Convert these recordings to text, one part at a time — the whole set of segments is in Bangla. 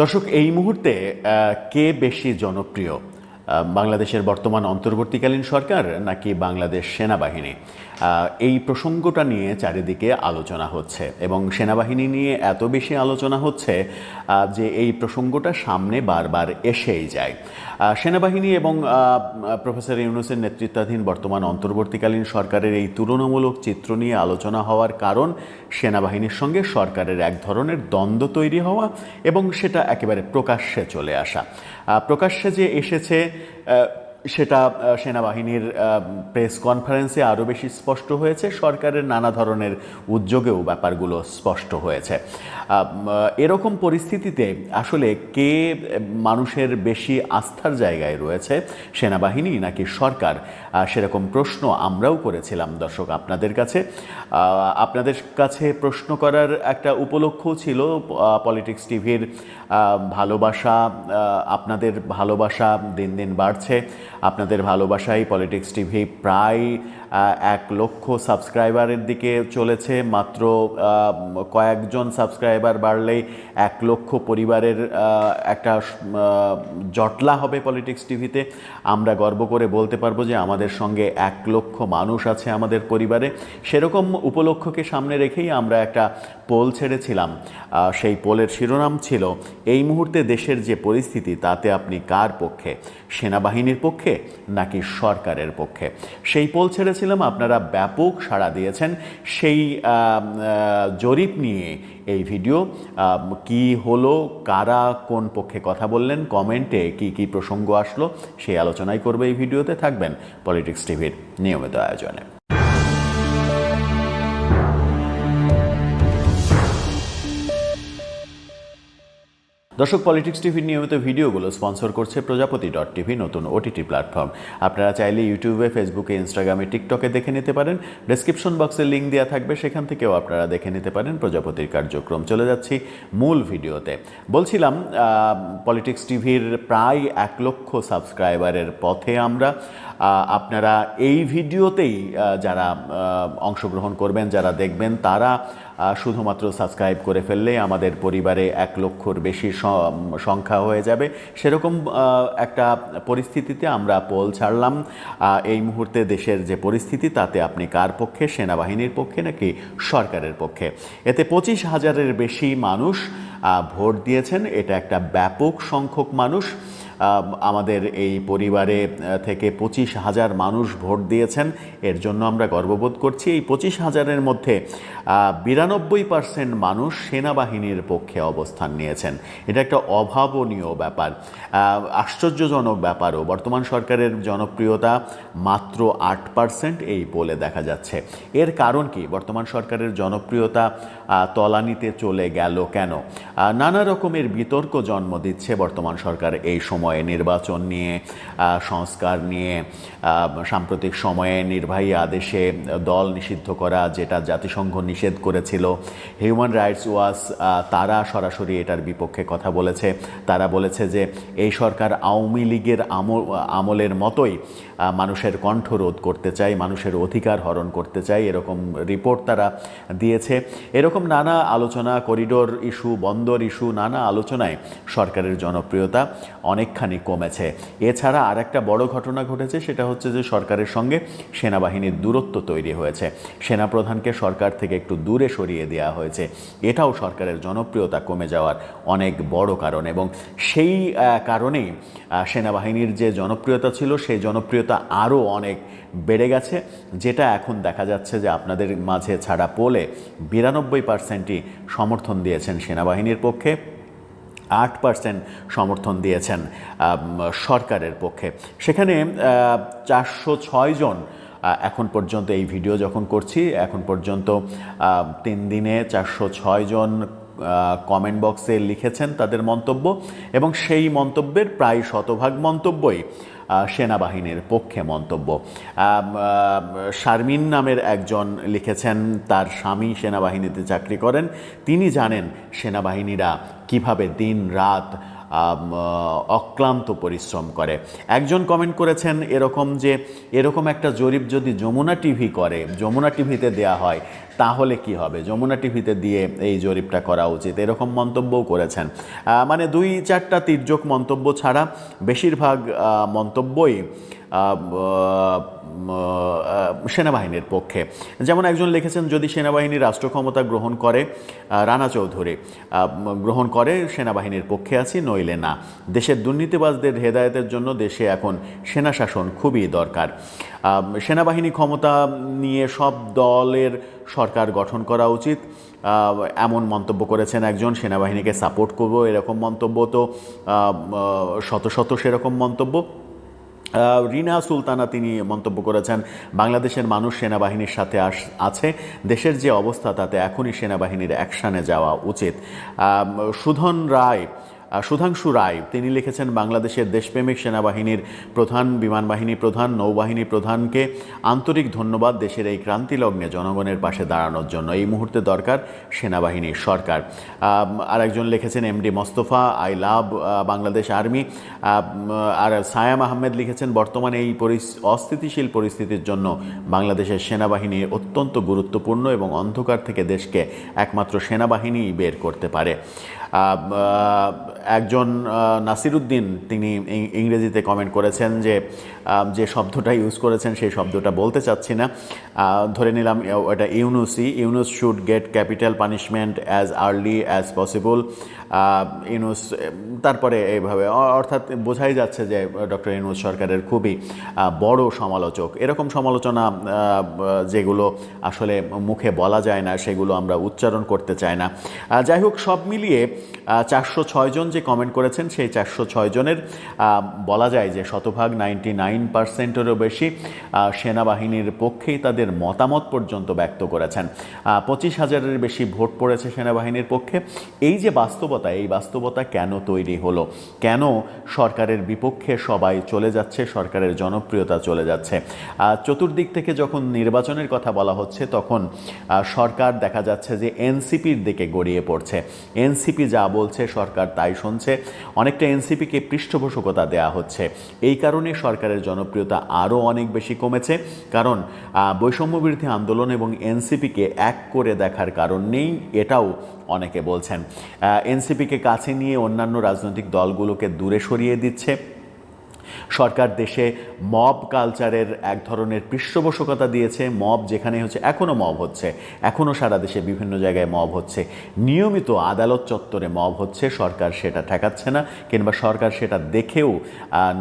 দর্শক এই মুহূর্তে কে বেশি জনপ্রিয়? বাংলাদেশের বর্তমান অন্তর্বর্তীকালীন সরকার নাকি বাংলাদেশ সেনাবাহিনী? এই প্রসঙ্গটা নিয়ে চারিদিকে আলোচনা হচ্ছে এবং সেনাবাহিনী নিয়ে এত বেশি আলোচনা হচ্ছে যে এই প্রসঙ্গটা সামনে বারবার এসেই যায়। সেনাবাহিনী এবং প্রফেসর ইউনুসের নেতৃত্বাধীন বর্তমান অন্তর্বর্তীকালীন সরকারের এই তুলনামূলক চিত্র নিয়ে আলোচনা হওয়ার কারণ সেনাবাহিনীর সঙ্গে সরকারের এক ধরনের দ্বন্দ্ব তৈরি হওয়া এবং সেটা একেবারে প্রকাশ্যে চলে আসা। প্রকাশ্যে যে এসেছে সেটা সেনাবাহিনীর প্রেস কনফারেন্সে আরও বেশি স্পষ্ট হয়েছে। সরকারের নানা ধরনের উদ্যোগেও ব্যাপারগুলো স্পষ্ট হয়েছে। এরকম পরিস্থিতিতে আসলে কে মানুষের বেশি আস্থার জায়গায় রয়েছে? সেনাবাহিনী নাকি সরকার? সেরকম প্রশ্ন আমরাও করেছিলাম দর্শক আপনাদের কাছে। আপনাদের কাছে প্রশ্ন করার একটা উপলক্ষ ছিল পলিটিক্স টিভির ভালোবাসা আপনাদের ভালোবাসা দিন দিন বাড়ছে। আপনাদের ভালোবাসায় পলিটিক্স টিভি প্রায় এক লক্ষ সাবস্ক্রাইবারের দিকে চলেছে। মাত্র কয়েকজন সাবস্ক্রাইবার বাড়লেই এক লক্ষ পরিবারের একটা জটলা হবে পলিটিক্স টিভিতে আমরা গর্ব করে বলতে পারব যে আমাদের সঙ্গে এক লক্ষ মানুষ আছে আমাদের পরিবারে। সেরকম উপলক্ষকে সামনে রেখেই আমরা একটা পোল ছেড়েছিলাম। সেই পোলের শিরোনাম ছিল, এই মুহূর্তে দেশের যে পরিস্থিতি, তাতে আপনি কার পক্ষে? সেনাবাহিনীর পক্ষে নাকি সরকারের পক্ষে? সেই পোল ছেড়েছিলাম, আপনারা ব্যাপক সাড়া দিয়েছেন। সেই জরিপ নিয়ে এই ভিডিও কি হলো, কারা কোন পক্ষে কথা বললেন, কমেন্টে কি কি প্রসঙ্গ আসলো, সেই আলোচনাই করবে এই ভিডিওতে। থাকবেন পলিটিক্স টিভির নিয়মিত আয়োজনে। দর্শক পলিটিক্স টিভির নিয়মিত ভিডিওগুলো স্পন্সর করছে প্রজাপতি ডট টিভি, নতুন ওটিটি প্ল্যাটফর্ম আপনারা চাইলে ইউটিউবে ফেসবুকে ইনস্টাগ্রামে টিকটকে দেখে নিতে পারেন। ডেসক্রিপশন বক্সে লিঙ্ক দেওয়া থাকবে, সেখান থেকেও আপনারা দেখে নিতে পারেন প্রজাপতির কার্যক্রম। চলে যাচ্ছি মূল ভিডিওতে। বলছিলাম পলিটিক্স টিভির প্রায় এক লক্ষ সাবস্ক্রাইবারের পথে আমরা। আপনারা এই ভিডিওতেই যারা অংশগ্রহণ করবেন, যারা দেখবেন, তারা শুধুমাত্র সাবস্ক্রাইব করে ফেললে আমাদের পরিবারে এক লক্ষর বেশি সংখ্যা হয়ে যাবে। সেরকম একটা পরিস্থিতিতে আমরা পোল ছাড়লাম। এই মুহূর্তে দেশের যে পরিস্থিতি, তাতে আপনি কার পক্ষে? সেনাবাহিনীর পক্ষে নাকি সরকারের পক্ষে? এতে পঁচিশ হাজারের বেশি মানুষ ভোট দিয়েছেন। এটা একটা ব্যাপক সংখ্যক মানুষ। আমাদের এই পরিবারে থেকে পঁচিশ হাজার মানুষ ভোট দিয়েছেন। এর জন্য আমরা গর্ববোধ করছি। এই পঁচিশ হাজারের মধ্যে বিরানব্বই পার্সেন্ট মানুষ সেনাবাহিনীর পক্ষে অবস্থান নিয়েছেন। এটা একটা অভাবনীয় ব্যাপার আশ্চর্যজনক ব্যাপারও। বর্তমান সরকারের জনপ্রিয়তা মাত্র আট পার্সেন্ট এই বলে দেখা যাচ্ছে। এর কারণ কি? বর্তমান সরকারের জনপ্রিয়তা তলানিতে চলে গেল কেন? নানা রকমের বিতর্ক জন্ম দিচ্ছে বর্তমান সরকার এই সময়ে। নির্বাচন নিয়ে সংস্কার নিয়ে সাম্প্রতিক সময়ে নির্বাহী আদেশে দল নিষিদ্ধ করা যেটা জাতিসংঘ নিষেধ করেছিল হিউম্যান রাইটস ওয়াচ তারা সরাসরি এটার বিপক্ষে কথা বলেছে। তারা বলেছে যে এই সরকার আওয়ামী লীগের আমল আমলের মতোই মানুষের কণ্ঠ রোধ করতে চায়, মানুষের অধিকার হরণ করতে চায়, এরকম রিপোর্ট তারা দিয়েছে। এরকম নানা আলোচনা করিডোর ইস্যু বন্দর ইস্যু নানা আলোচনায় সরকারের জনপ্রিয়তা অনেকখানি কমেছে। এছাড়া আর একটা বড় ঘটনা ঘটেছে, সেটা হচ্ছে যে সরকারের সঙ্গে সেনাবাহিনীর দূরত্ব তৈরি হয়েছে। সেনাপ্রধানকে সরকার থেকে একটু দূরে সরিয়ে দেওয়া হয়েছে। এটাও সরকারের জনপ্রিয়তা কমে যাওয়ার অনেক বড় কারণ এবং সেই কারণেই সেনাবাহিনীর যে জনপ্রিয়তা ছিল, সেই জনপ্রিয়তা আরও অনেক বেড়ে গেছে, যেটা এখন দেখা যাচ্ছে যে আপনাদের মাঝে ছাড়া পোলে বিরানব্বই পার্সেন্টই সমর্থন দিয়েছেন সেনাবাহিনীর পক্ষে। আট পার্সেন্ট সমর্থন দিয়েছেন সরকারের পক্ষে। সেখানে চারশো ছয় জন এখন পর্যন্ত এই ভিডিও যখন করছি, এখন পর্যন্ত তিন দিনে চারশো ছয় জন কমেন্ট বক্সে লিখেছেন তাদের মন্তব্য এবং সেই মন্তব্যের প্রায় শতভাগ মন্তব্যই সেনাবাহিনীর পক্ষে মন্তব্য। শারমিন নামের একজন লিখেছেন, তার স্বামী সেনাবাহিনীতে চাকরি করেন। তিনি জানেন সেনাবাহিনীরা কীভাবে দিন রাত অক্লান্ত পরিশ্রম করে। একজন কমেন্ট করেছেন এরকম যে, এরকম একটা জরিপ যদি যমুনা টিভি করে, যমুনা টিভিতে দেয়া হয় তাহলে কি হবে? যমুনা টিভিতে দিয়ে এই জরিপটা করা উচিত। এরকম মন্তব্যও করেছেন। মানে দুই চারটা তির্যক মন্তব্য ছাড়া বেশিরভাগ মন্তব্যই সেনাবাহিনীর পক্ষে। যেমন একজন লিখেছেন, যদি সেনাবাহিনী রাষ্ট্র ক্ষমতা গ্রহণ করে রানা চৌধুরী গ্রহণ করে, সেনাবাহিনীর পক্ষে আছি, নইলে না। দেশের দুর্নীতিবাজদের হেদায়তের জন্য দেশে এখন সেনা শাসন খুবই দরকার। সেনাবাহিনী ক্ষমতা নিয়ে সব দলের সরকার গঠন করা উচিত। এমন মন্তব্য করেছেন একজন সেনাবাহিনীকে সাপোর্ট করব, এরকম মন্তব্য তো শত শত সেরকম মন্তব্য। রিনা সুলতানা তিনি মন্তব্য করেছেন, বাংলাদেশের মানুষ সেনাবাহিনীর সাথে আছে, দেশের যে অবস্থা তাতে এখনই সেনাবাহিনীর অ্যাকশানে যাওয়া উচিত। সুধন রায় সুধাংশু রায়, তিনি লিখেছেন বাংলাদেশের দেশপ্রেমিক সেনাবাহিনীর প্রধান বিমান বাহিনী প্রধান, নৌবাহিনী প্রধানকে আন্তরিক ধন্যবাদ দেশের এই ক্রান্তি লগ্নে জনগণের পাশে দাঁড়ানোর জন্য। এই মুহূর্তে দরকার সেনাবাহিনী সরকার। আর একজন লিখেছেন MD Mostafa, I love Bangladesh army. আর সায়াম আহমেদ লিখেছেন, বর্তমানে এই অস্থিতিশীল পরিস্থিতির জন্য বাংলাদেশের সেনাবাহিনী অত্যন্ত গুরুত্বপূর্ণ এবং অন্ধকার থেকে দেশকে একমাত্র সেনাবাহিনীই বের করতে পারে। একজন নাসিরুদ্দিন তিনি ইংরেজিতে কমেন্ট করেছেন যে যে শব্দটা ইউজ করেছেন সেই শব্দটা বলতে চাচ্ছি না। ধরে নিলাম এটা ইউনুসি Yunus should get capital punishment as early as possible Yunus তারপরে এইভাবে অর্থাৎ বোঝাই যাচ্ছে যে ডক্টর ইউনুস সরকারের খুবই বড় সমালোচক। এরকম সমালোচনা যেগুলো আসলে মুখে বলা যায় না, সেগুলো আমরা উচ্চারণ করতে চাই না। যাই হোক, সব মিলিয়ে চারশো জন যে কমেন্ট করেছেন, সেই চারশো ছয় জনের বলা যায় যে শতভাগ নাইনটি নাইন পার্সেন্টেরও বেশি সেনাবাহিনীর পক্ষেই তাদের মতামত পর্যন্ত ব্যক্ত করেছেন। পঁচিশ হাজারের বেশি ভোট পড়েছে সেনাবাহিনীর পক্ষে। এই যে বাস্তবতা এই বাস্তবতা কেন তৈরি হলো? কেন সরকারের বিপক্ষে সবাই চলে যাচ্ছে, সরকারের জনপ্রিয়তা চলে যাচ্ছে? চতুর্দিক থেকে যখন নির্বাচনের কথা বলা হচ্ছে, তখন সরকার দেখা যাচ্ছে যে এনসিপির দিকে গড়িয়ে পড়ছে। এনসিপি যা বলছে, সরকার তাই শুনছে। অনেকটা এনসিপিকে পৃষ্ঠপোষকতা দেয়া হচ্ছে। এই কারণে সরকারের জনপ্রিয়তা আরও অনেক বেশি কমেছে। কারণ বৈষম্যবিরোধী আন্দোলন এবং এনসিপিকে এক করে দেখার কারণ নেই, এটাও অনেকে বলছেন। এনসিপিকে কাছে নিয়ে অন্যান্য রাজনৈতিক দলগুলোকে দূরে সরিয়ে দিচ্ছে। সরকার দেশে মব কালচারের এক ধরনের পৃষ্ঠপোষকতা দিয়েছে। মব যেখানে হচ্ছে এখনও মব হচ্ছে। এখনও সারা দেশে বিভিন্ন জায়গায় মব হচ্ছে। নিয়মিত আদালত চত্বরে মব হচ্ছে, সরকার সেটা ঠেকাচ্ছে না, কিংবা সরকার সেটা দেখেও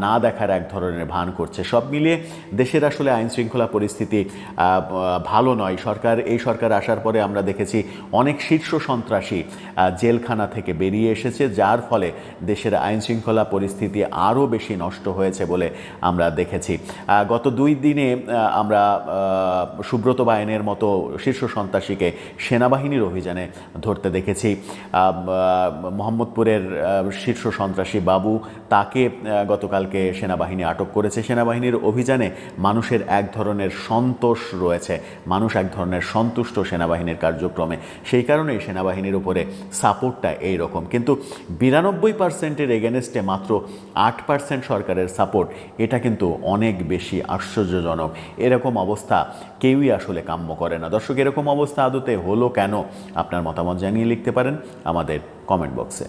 না দেখার এক ধরনের ভান করছে। সব মিলিয়ে দেশের আসলে আইন শৃঙ্খলা পরিস্থিতি ভালো নয়। সরকার, এই সরকার আসার পরে আমরা দেখেছি অনেক শীর্ষ সন্ত্রাসী জেলখানা থেকে বেরিয়ে এসেছে, যার ফলে দেশের আইন শৃঙ্খলা পরিস্থিতি আরও বেশি নষ্ট হয়েছে বলে আমরা দেখেছি। গত দুই দিনে আমরা সুব্রত বায়নের মতো শীর্ষ সন্ত্রাসীকে সেনাবাহিনীর অভিযানে ধরতে দেখেছি। মোহাম্মদপুরের শীর্ষ সন্ত্রাসী বাবু তাকে গতকালকে সেনাবাহিনী আটক করেছে। সেনাবাহিনীর অভিযানে মানুষের এক ধরনের সন্তোষ রয়েছে। মানুষ এক ধরনের সন্তুষ্ট সেনাবাহিনীর কার্যক্রমে। সেই কারণেই সেনাবাহিনীর উপরে সাপোর্টটা এই রকম কিন্তু বিরানব্বই পার্সেন্টের এগেনস্টে মাত্র আট পার্সেন্ট সরকারের সাপোর্ট, এটা কিন্তু অনেক বেশি আশ্চর্যজনক। এরকম অবস্থা কেউই আসলে কাম্য করে না। দর্শক, এরকম অবস্থা আদতে হলো কেন? আপনার মতামত জানিয়ে লিখতে পারেন আমাদের কমেন্ট বক্সে